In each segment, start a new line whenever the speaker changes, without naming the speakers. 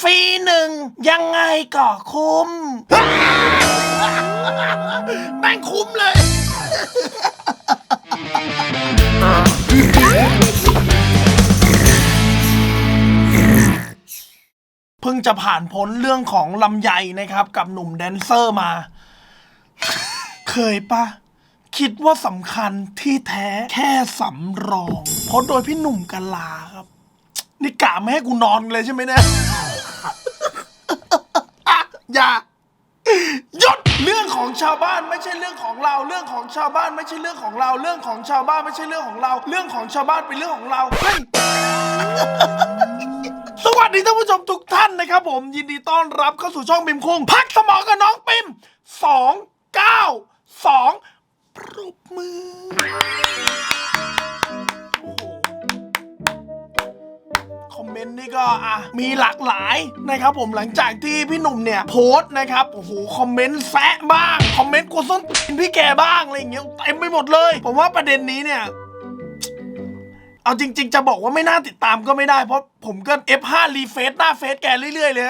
ฟรีหนึ่งยังไงก็คุ้มแม่งคุ้มเลยเพิ่งจะผ่านพ้นเรื่องของลำไยนะครับ กับหนุ่มแดนเซอร์มา เคยปะคิดว่าสำคัญที่แท้แค่สำรองเพราะโดยพี่หนุ่มกะลาครับ นี่กะไม่ให้กูนอนเลยใช่ไหมเนี่ยอย่าหยุดเรื่องของชาวบ้านไม่ใช่เรื่องของเรา เรื่องของชาวบ้านไม่ใช่เรื่องของเรา เรื่องของชาวบ้านไม่ใช่เรื่องของเรา เรื่องของชาวบ้านเป็นเรื่องของเราเฮ้ยสวัสดีท่านผู้ชมทุกท่านนะครับผมยินดีต้อนรับเข้าสู่ช่องบิมคุงพักสมองกับน้องปิมสองเก้าสองปรบมือ เมนต์นี่ก็อะมีหลากหลายนะครับผมหลังจากที่พี่หนุ่มเนี่ยโพสต์นะครับโอ้โหคอมเมนต์แซะบ้างคอมเมนต์กูส้นตีนพี่แกบ้างอะไรอย่างเงี้ยเต็มไปหมดเลย ผมว่าประเด็นนี้เนี่ยเอาจริง ๆ จะบอกว่าไม่น่าติดตามก็ไม่ได้เพราะผมก็ F5 รีเฟซหน้าเฟซแกเรื่อยๆเลย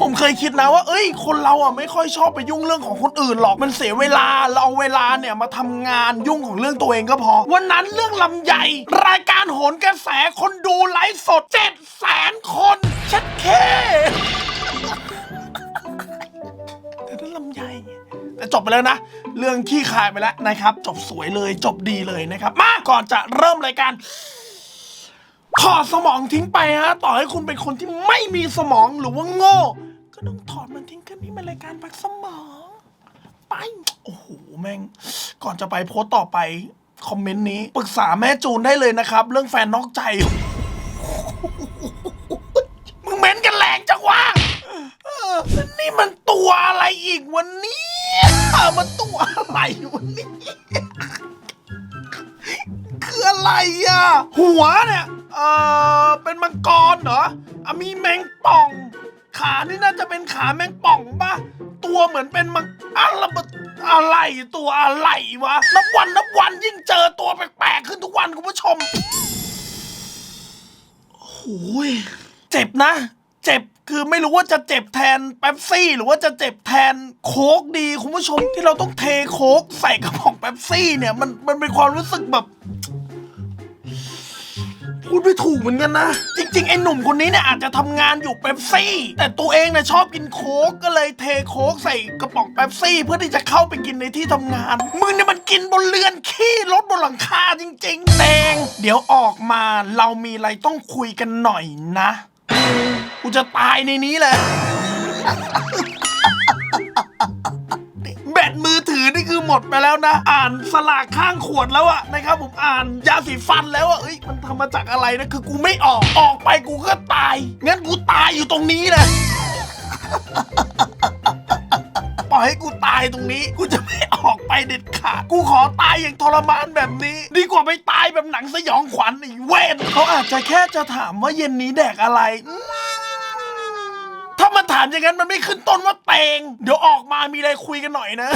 ผมเคยคิดนะว่า เอ้ย คนเราอะไม่ค่อยชอบไปยุ่งเรื่องของคนอื่นหรอก มันเสียเวลา เราเอาเวลาเนี่ยมาทำงานยุ่งของเรื่องตัวเองก็พอ วันนั้นเรื่องลำใหญ่ รายการโหนกระแสคนดูไลฟ์สดเจ็ดแสนคนชัดแค่แต่นั่นลำไยแต่จบไปแล้วนะ เรื่องขี้ขายไปแล้วนะครับ จบสวยเลยจบดีเลยนะครับ มาก่อนจะเริ่มรายการถอดสมองทิ้งไปฮะ ต่อให้คุณเป็นคนที่ไม่มีสมองหรือว่าโง่ ก็ต้องถอดมันทิ้งกันนี่มันรายการพักสมอง ไป โอ้โห แม่ง ก่อนจะไปโพสต์ต่อไป คอมเมนต์นี้ ปรึกษาแม่จูนได้เลยนะครับ เรื่องแฟนนอกใจ มึงเม้นกันแรงจังวะเออนี่มันตัวอะไรอีกวันนี้มันตัวอะไรวันนี้คืออะไรอะ หัวเนี่ย เออเป็นมังกรเหรออะมีแมงป่อง ขานี่น่าจะเป็นขาแมงป่องป่ะตัวเหมือนเป็นมังอะไรอะไรตัวอะไรวะนับวันนับวันยิ่งเจอตัวแปลกๆขึ้นทุกวันคุณผู้ชมโอ้ยเจ็บนะ เจ็บคือไม่รู้ว่าจะเจ็บแทนแป๊บซี่หรือว่าจะเจ็บแทนโค้กดีคุณผู้ชมที่เราต้องเทโค้กใส่กระป๋องแป๊บซี่เนี่ยมันมันเป็นความรู้สึกแบบ พูดไม่ถูกเหมือนกันนะ จริง ๆ ไอ้หนุ่มคนนี้เนี่ยอาจจะทำงานอยู่เป๊ปซี่ แต่ตัวเองเนี่ยชอบกินโค้กก็เลยเทโค้กใส่กระป๋องเป๊ปซี่ เพื่อที่จะเข้าไปกินในที่ทำงาน มึงเนี่ยมันกินบนเรือนขี้รถบนหลังคาจริงๆแดงเดี๋ยวออกมาเรามีอะไรต้องคุยกันหน่อยนะ กูจะตายในนี้แหละ หมดไปแล้วนะ อ่านสลากข้างขวดแล้วอะนะครับผมอ่านยาสีฟันแล้วอะเอ้ยมันทำมาจากอะไรนะคือกูไม่ออกออกไปกูก็ตาย งั้นกูตายอยู่ตรงนี้แหละปล่อยให้กูตายตรงนี้ กูจะไม่ออกไปเด็ดขาด กูขอตายอย่างทรมานแบบนี้ ดีกว่าไปตายแบบหนังสยองขวัญไอีเวนเขาอาจจะแค่จะถามว่าเย็นนี้แดกอะไรถ้ามันถามอย่างนั้นมันไม่ขึ้นต้นว่าเตง เดี๋ยวออกมามีอะไรคุยกันหน่อยนะ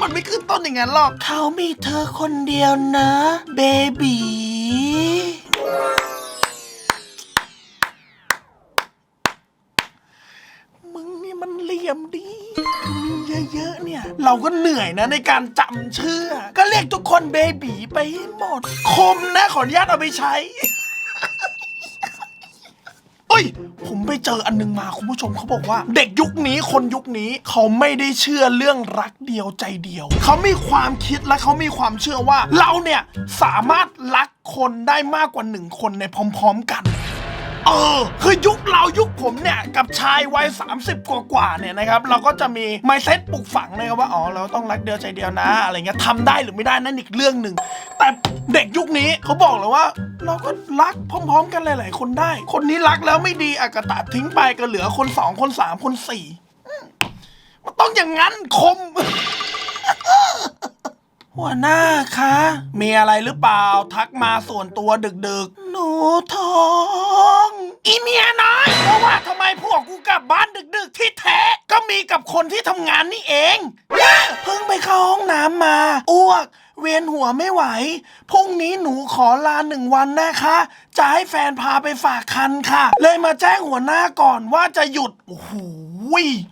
มันไม่ขึ้นต้นอย่างนั้นหรอก เขามีเธอคนเดียวนะเบบีมึงนี่มันเหลี่ยมดีมีเยอะๆเนี่ย เราก็เหนื่อยนะในการจำชื่อ ก็เรียกทุกคนเบบีไปให้หมด คมนะขออนุญาตเอาไปใช้ อ้ย ผมไปเจออันนึงมาคุณผู้ชมเขาบอกว่า เด็กยุคนี้คนยุคนี้เขาไม่ได้เชื่อเรื่องรักเดียวใจเดียว เขามีความคิดและเขามีความเชื่อว่า เราเนี่ยสามารถรักคนได้มากกว่าหนึ่งคนในพร้อม ๆ กันเออคือยุคเรายุคผมเนี่ย กับชายวัย 30 กว่ากว่าเนี่ยนะครับ เราก็จะมีไมเซ็ตปลูกฝังนะครับว่า อ๋อ เราต้องรักเดียวใจเดียวนะ อะไรเงี้ยทำได้หรือไม่ได้นั่นอีกเรื่องหนึ่งแต่ เด็กยุคนี้เขาบอกเลยว่า เราก็รักพร้อม ๆ กันหลาย ๆ คนได้ คนนี้รักแล้วไม่ดีอากตัดทิ้งไปก็เหลือคนสองคนสามคนสี่มมันต้องอย่างนั้นคม หัวหน้าคะ มีอะไรหรือเปล่าทักมาส่วนตัวดึกๆ หนูท้อง อีเมียน้อยเพราะว่าทำไมพวกกูกลับบ้านดึกๆ ที่แท้ ก็มีกับคนที่ทำงานนี่เองเพิ่งไปเข้าห้องน้ำมาอ้วก เวียนหัวไม่ไหว พรุ่งนี้หนูขอลาหนึ่งวันนะคะ จะให้แฟนพาไปฝากคันค่ะ เลยมาแจ้งหัวหน้าก่อนว่าจะหยุด โอ้โห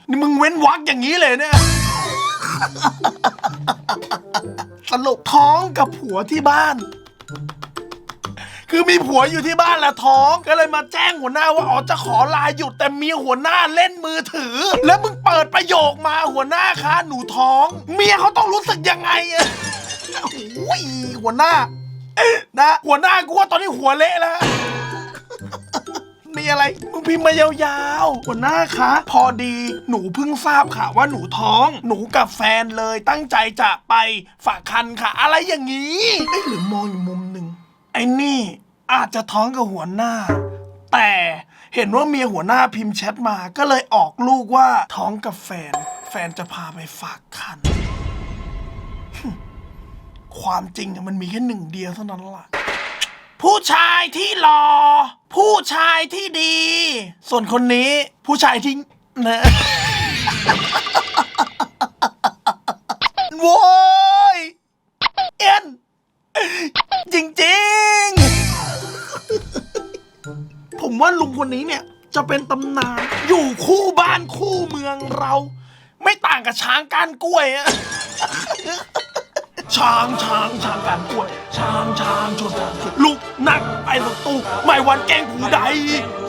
นี่มึงเว้นวักอย่างนี้เลยเนี่ยสรุปท้องกับผัวที่บ้าน คือมีผัวอยู่ที่บ้านและท้องก็เลยมาแจ้งหัวหน้าว่าอ๋อจะขอลาหยุดแต่เมียหัวหน้าเล่นมือถือ แล้วมึงเปิดประโยคมาหัวหน้าคะหนูท้อง เมียเขาต้องรู้สึกยังไงอะ โอ้ยหัวหน้า นะ หัวหน้ากูว่าตอนนี้หัวเละแล้ว มีอะไรมึงพิมพ์มายาวๆ หัวหน้าคะ พอดีหนูเพิ่งทราบค่ะ ว่าหนูท้อง หนูกับแฟนเลยตั้งใจจะไปฝากคันค่ะ อะไรอย่างนี้เอ้ยหรือมองอีกมุมหนึ่งไอ้นี่อาจจะท้องกับหัวหน้า แต่เห็นว่าเมียหัวหน้าพิมพ์แชทมาก็เลยออกลูกว่าท้องกับแฟน แฟนจะพาไปฝากคัน ความจริงมันมีแค่หนึ่งเดียวเท่านั้นล่ะ ผู้ชายที่หล่อผู้ชายที่ดี ส่วนคนนี้ผู้ชายที่นะโว้ยเอ็นจริงๆ ผมว่าลุงคนนี้เนี่ย จะเป็นตำนาน อยู่คู่บ้านคู่เมืองเรา ไม่ต่างกับช้างก้านกล้วยอะ ช้างช้างช้างก้านกล้วย ช้างช้างชนช้างลูกนักไปรถตู้ไม่วันแกล้งผู้ใด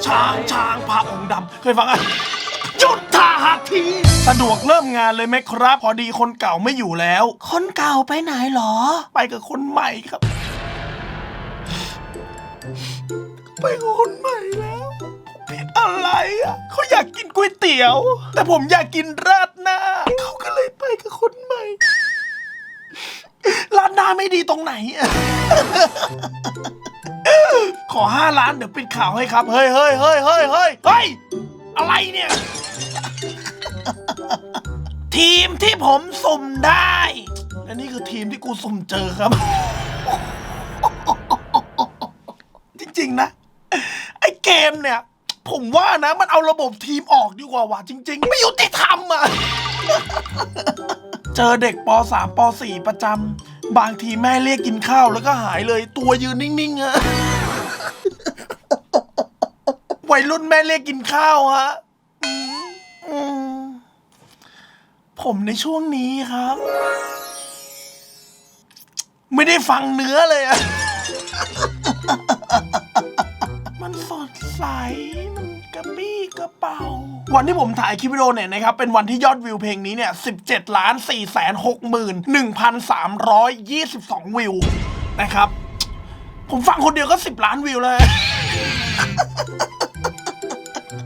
ช้างช้างพระองค์ดำเคยฟังอะหยุดท่าหักทีสะดวกเริ่มงานเลยไหมครับ พอดีคนเก่าไม่อยู่แล้ว คนเก่าไปไหนหรอ ไปกับคนใหม่ครับ ไปกับคนใหม่แล้วผมผิดอะไรอะเขาอยากกินก๋วยเตี๋ยว แต่ผมอยากกินราดหน้าเขาก็เลยไปกับคนใหม่ ร้านหน้าไม่ดีตรงไหน ขอห้าล้านเดี๋ยวปิดข่าวให้ครับ เฮ้ยเฮ้ยเฮ้ยเฮ้ยเฮ้ยเฮ้ยอะไรเนี่ย ทีมที่ผมสุ่มได้ และนี่คือทีมที่กูสุ่มเจอครับ จริงๆนะ ไอ้เกมเนี่ย ผมว่านะ มันเอาระบบทีมออกดีกว่าว่ะจริง ๆ ไม่ยุติธรรมอะ เจอเด็กป .3 ป .4 ประจำบางทีแม่เรียกกินข้าวแล้วก็หายเลยตัวยืนนิ่งๆอะวัยรุ่นแม่เรียกกินข้าวฮะผมในช่วงนี้ครับ ไม่ได้ฟังเนื้อเลยอะมันสดใสมัน กระปี้กระเป๋า วันที่ผมถ่ายคลิปวิดีโอเนี่ยนะครับ เป็นวันที่ยอดวิวเพลงนี้เนี่ย 17ล้าน4แสน6หมื่น1,322 วิวนะครับ ผมฟังคนเดียวก็ 10 ล้านวิวเลย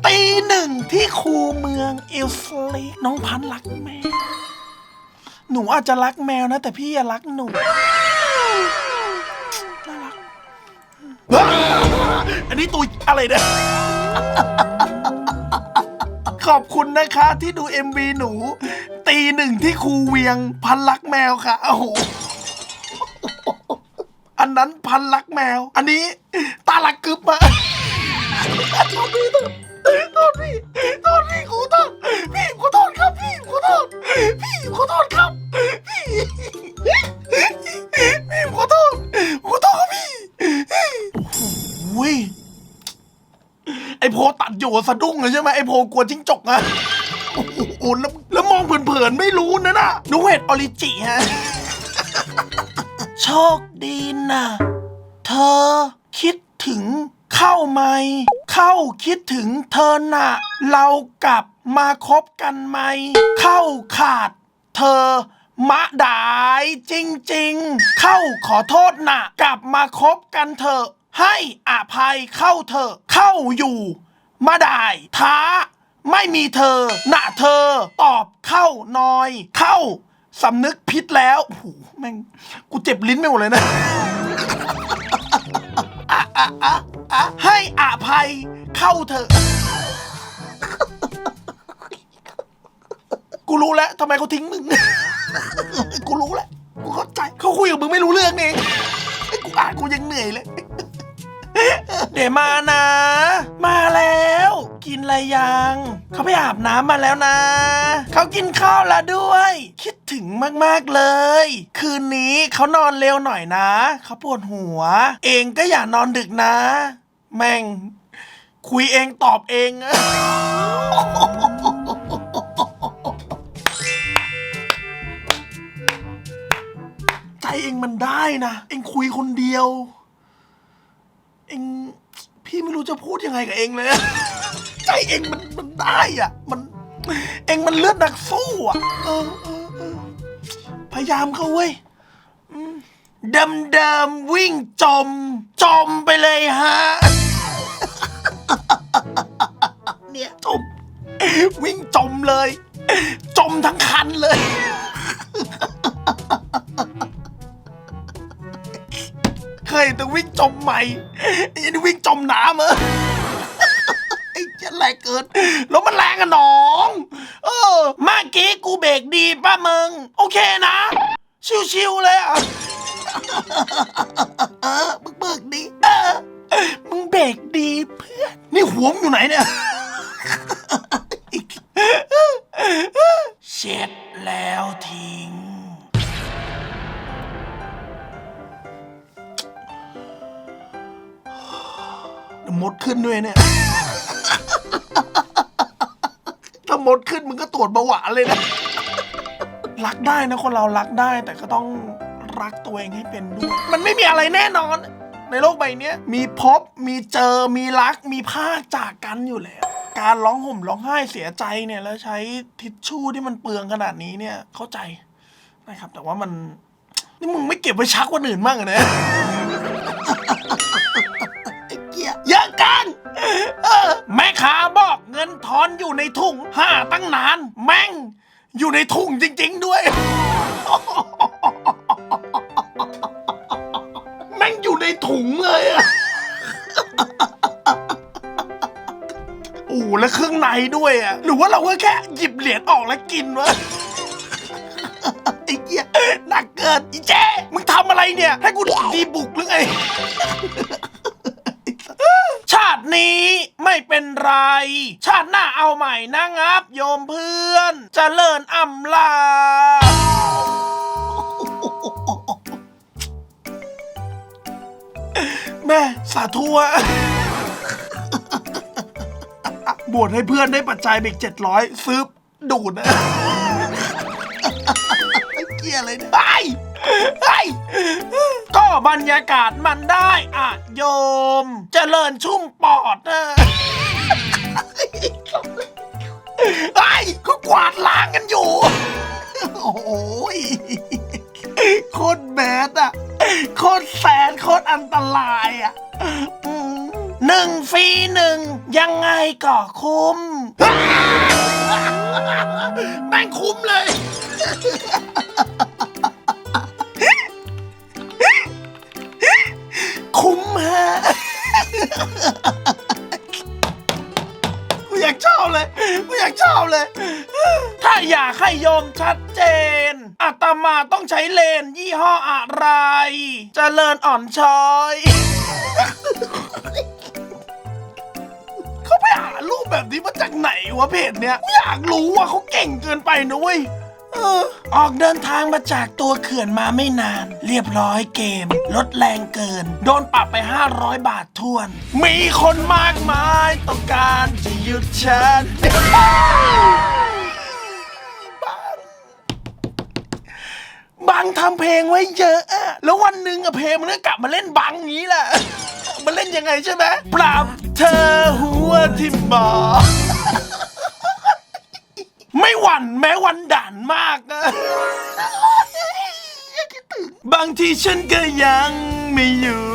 ตีหนึ่งที่คูเมืองอิลสลิกน้องพันรักแมว หนูอาจจะรักแมวนะ แต่พี่อะรักหนู น่ารัก อันนี้ตัวอะไรเนี่ย ขอบคุณนะคะที่ดู MV หนู ตีหนึ่งที่ครูเวียงพันลักแมวค่ะโอ้โหอันนั้นพันลักแมว อันนี้ตาลักกึบมา สะดุ้งเลยใช่ไหมไอโพกลัวจิ้งจกอะโอ้โหแล้วแล้วมองเผินๆไม่รู้นะน่ะนูเห็ดออริจิฮะ โชคดีนะเธอคิดถึงเข้าไหม เข้าคิดถึงเธอน่ะ เรากลับมาคบกันไหม เข้าขาด เธอ มะดายจริงๆ เข้าขอโทษนะกลับมาคบกันเถอะให้อภัยเข้าเถอะเข้าอยู่ มาดายท้า ไม่มีเธอหนะเธอ ตอบเข้าน่อย เข้าสำนึกผิดแล้วโอ้โหแม่งกูเจ็บลิ้นไปหมดเลยนะะะะะให้อภัยเข้าเถอะ กูรู้แล้วทำไมเขาทิ้งมึง กูรู้แล้ว กูเข้าใจเขาคุยกับมึงไม่รู้เรื่องนี่กูอ่านกูยังเหนื่อยเลย เดี๋ยวมานะ มาแล้ว กินอะไรยัง เขาไปอาบน้ำมาแล้วนะ เขากินข้าวแล้วด้วย คิดถึงมากๆเลย คืนนี้เขานอนเร็วหน่อยนะ เขาปวดหัว เองก็อย่านอนดึกนะ แม่ง คุยเองตอบเองใจเองมันได้นะ เองคุยคนเดียว เองพี่ไม่รู้จะพูดยังไงกับเองเลยใจเองมันมันได้อะ มันเองมันเลือดนักสู้อะเออเออเออพยายามเข้าเว้ยอืมเดิมเดิมๆวิ่งจม จมไปเลยฮะ เนี่ยจมวิ่งจมเลย จมทั้งคันเลย ยแต่วิ่งจมใหม่ไอ้นี่วิ่งจมน้ำเออไอ้เจะแรงเกินแล้วมันแรงอะน้อง เออเมื่อกี้กูเบรกดีป้ามึง โอเคนะ ชิวๆเลยอะเออมึงเบิกดีเออมึงเบรกดีเพื่อนนี่หัวมึงอยู่ไหนเนี่ยเช็ดแล้วทิ้ง มดขึ้นด้วยเนี่ย ถ้ามดขึ้นมึงก็ตรวจเบาหวานเลยนะ รักได้นะคนเรารักได้แต่ก็ต้องรักตัวเองให้เป็นด้วย มันไม่มีอะไรแน่นอน ในโลกใบนี้มีพบ มีเจอ มีรัก มีภาคจากกันอยู่แล้ว การร้องห่มร้องไห้เสียใจเนี่ยแล้วใช้ทิชชู่ที่มันเปลืองขนาดนี้เนี่ยเข้าใจนะครับ แต่ว่ามันนี่มึงไม่เก็บไว้ชักวันอื่นบ้างเหรอเนี่ย แม่ค้าบอกเงินทอนอยู่ในถุงห้าตั้งนาน แม่ง อยู่ในถุงจริง ๆ ด้วย แม่งอยู่ในถุงเลยอะโอ้แล้วเครื่องในด้วยอะหรือว่าเราก็แค่หยิบเหรียญออกแล้วกินวะไอ้เหี้ยหนักเกินอีเจ๊มึงทำอะไรเนี่ย ให้กูดีบุกหรือไงาตินี้ไม่เป็นไร ชาติหน้าเอาใหม่นะงับ โยมเพื่อนจเจริญอำลา แม่สาธุอะบวชให้เพื่อนได้ปัจจัยเบกเจ็ดร้อยซื้อดูดนะ เกียอะไรเนี่ยไปไป ก็บรรยากาศมันได้อะโยมเจริญชุ่มปอดนะไอ้ก็กวาดล้างกันอยู่ โอ้ยโคตรแบดอะโคตรแสนโคตรอันตรายอะหนึ่งฟรีหนึ่งยังไงก็คุ้ม กูอยากชอบเลย กูอยากชอบเลย ถ้าอยากให้โยมชัดเจน อาตมาต้องใช้เลนยี่ห้ออะไรเจริญอ่อนช้อย เขาไปหารูปแบบนี้มาจากไหนวะเพจเนี้ยอยากรู้ว่าเขาเก่งเกินไปนะเว้ยเออออกเดินทางมาจากตัวเขื่อนมาไม่นาน เรียบร้อยเกม ลดแรงเกิน โดนปรับไป 500 บาททวน มีคนมากมายต้องการจะหยุดฉันบังทำเพลงไว้เยอะอะ แล้ววันหนึ่งอะเพลงมันก็กลับมาเล่นบังงี้แหละ มันเล่นยังไงใช่ไหมปรับเธอหัวที่หมอ ไม่หวั่นแม้วันด่านมากนะบางทีฉันก็ยังไม่อยู่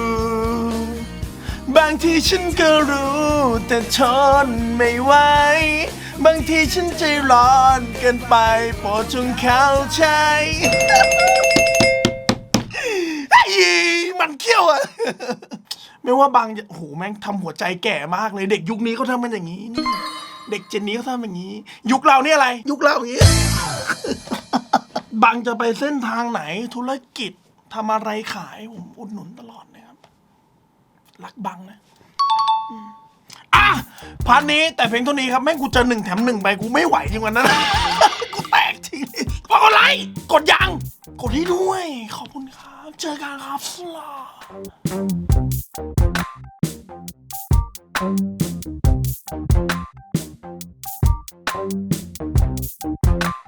บางทีฉันก็รู้ แต่ทนไม่ไหว บางทีฉันใจร้อนเกินไปโปรดจงเข้าใจไอ้มันเขี้ยวอะไม่ว่าบางจะโอ้โหแม่งทำหัวใจแก่มากเลยเด็กยุคนี้เขาทำมันอย่างนี้นี่ เด็กเจนนี้เขาทำอย่างนี้ ยุคเราเนี่ยอะไร ยุคเราอย่างนี้บางจะไปเส้นทางไหนธุรกิจทำอะไรขายผมอุดหนุนตลอดนะครับ รักบังนะอืมอะพาร์ทนี้แต่เพียงเท่านี้ครับแม่งกูเจอหนึ่งแถมหนึ่งไปกูไม่ไหวจริงวันนั้นกูแตกจริงฝากกดไลค์กดยัง กดให้ด้วย ขอบคุณครับ เจอกันครับสลา Thank you.